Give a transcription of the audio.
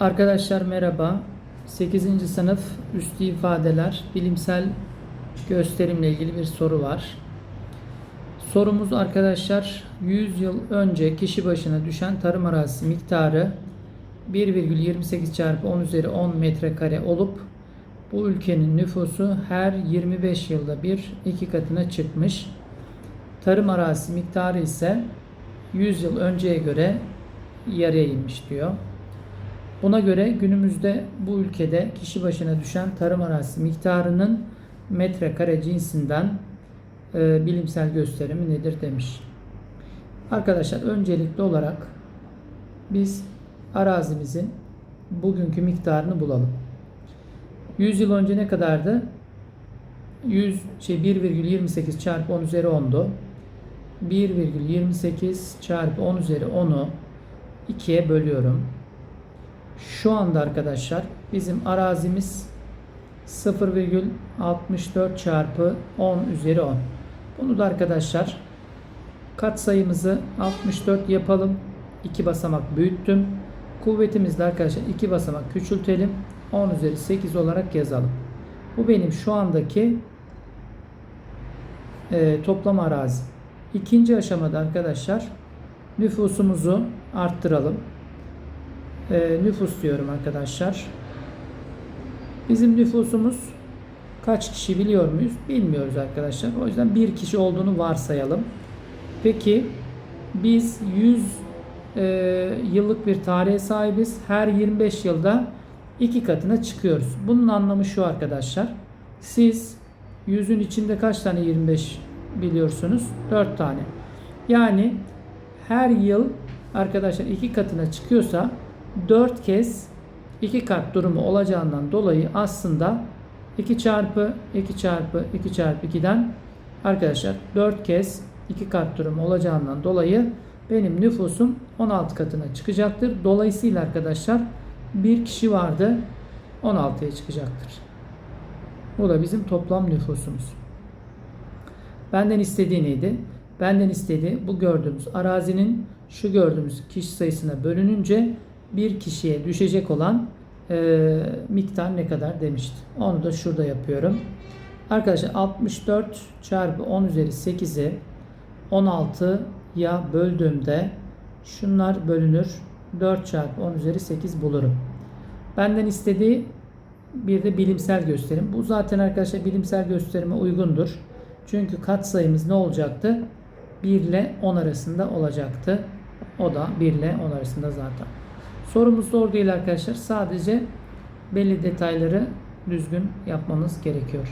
Arkadaşlar merhaba. 8. sınıf üstü ifadeler bilimsel gösterimle ilgili bir soru var. Sorumuz arkadaşlar 100 yıl önce kişi başına düşen tarım arazisi miktarı 1,28 çarpı 10 üzeri 10 metrekare olup bu ülkenin nüfusu her 25 yılda bir iki katına çıkmış. Tarım arazisi miktarı ise 100 yıl önceye göre yarıya inmiş diyor. Buna göre günümüzde bu ülkede kişi başına düşen tarım arazisi miktarının metrekare cinsinden e, bilimsel gösterimi nedir demiş. Arkadaşlar öncelikli olarak biz arazimizin bugünkü miktarını bulalım. 100 yıl önce ne kadardı? 100 şey 1,28 çarpı 10 üzeri 10'du. 1,28 çarpı 10 üzeri 10'u 2'ye bölüyorum. Şu anda arkadaşlar bizim arazimiz 0,64 çarpı 10 üzeri 10. Bunu da arkadaşlar katsayımızı 64 yapalım. 2 basamak büyüttüm. Kuvvetimizi de arkadaşlar 2 basamak küçültelim. 10 üzeri 8 olarak yazalım. Bu benim şu andaki e, toplam arazi. İkinci aşamada arkadaşlar nüfusumuzu arttıralım. E, nüfus diyorum arkadaşlar. Bizim nüfusumuz kaç kişi biliyor muyuz? Bilmiyoruz arkadaşlar. O yüzden bir kişi olduğunu varsayalım. Peki biz 100 e, yıllık bir tarihe sahibiz. Her 25 yılda iki katına çıkıyoruz. Bunun anlamı şu arkadaşlar. Siz 100'ün içinde kaç tane 25 biliyorsunuz? 4 tane. Yani her yıl arkadaşlar iki katına çıkıyorsa 4 kez 2 kat durumu olacağından dolayı aslında 2 çarpı 2 çarpı 2 çarpı 2'den arkadaşlar 4 kez 2 kat durumu olacağından dolayı benim nüfusum 16 katına çıkacaktır. Dolayısıyla arkadaşlar bir kişi vardı 16'ya çıkacaktır. Bu da bizim toplam nüfusumuz. Benden istediği neydi? Benden istediği bu gördüğümüz arazinin şu gördüğümüz kişi sayısına bölününce bir kişiye düşecek olan e, miktar ne kadar demişti. Onu da şurada yapıyorum. Arkadaşlar 64 çarpı 10 üzeri 8'i 16'ya böldüğümde şunlar bölünür. 4 çarpı 10 üzeri 8 bulurum. Benden istediği bir de bilimsel gösterim. Bu zaten arkadaşlar bilimsel gösterime uygundur. Çünkü katsayımız ne olacaktı? 1 ile 10 arasında olacaktı. O da 1 ile 10 arasında zaten. Sorumuz zor değil arkadaşlar. Sadece belli detayları düzgün yapmamız gerekiyor.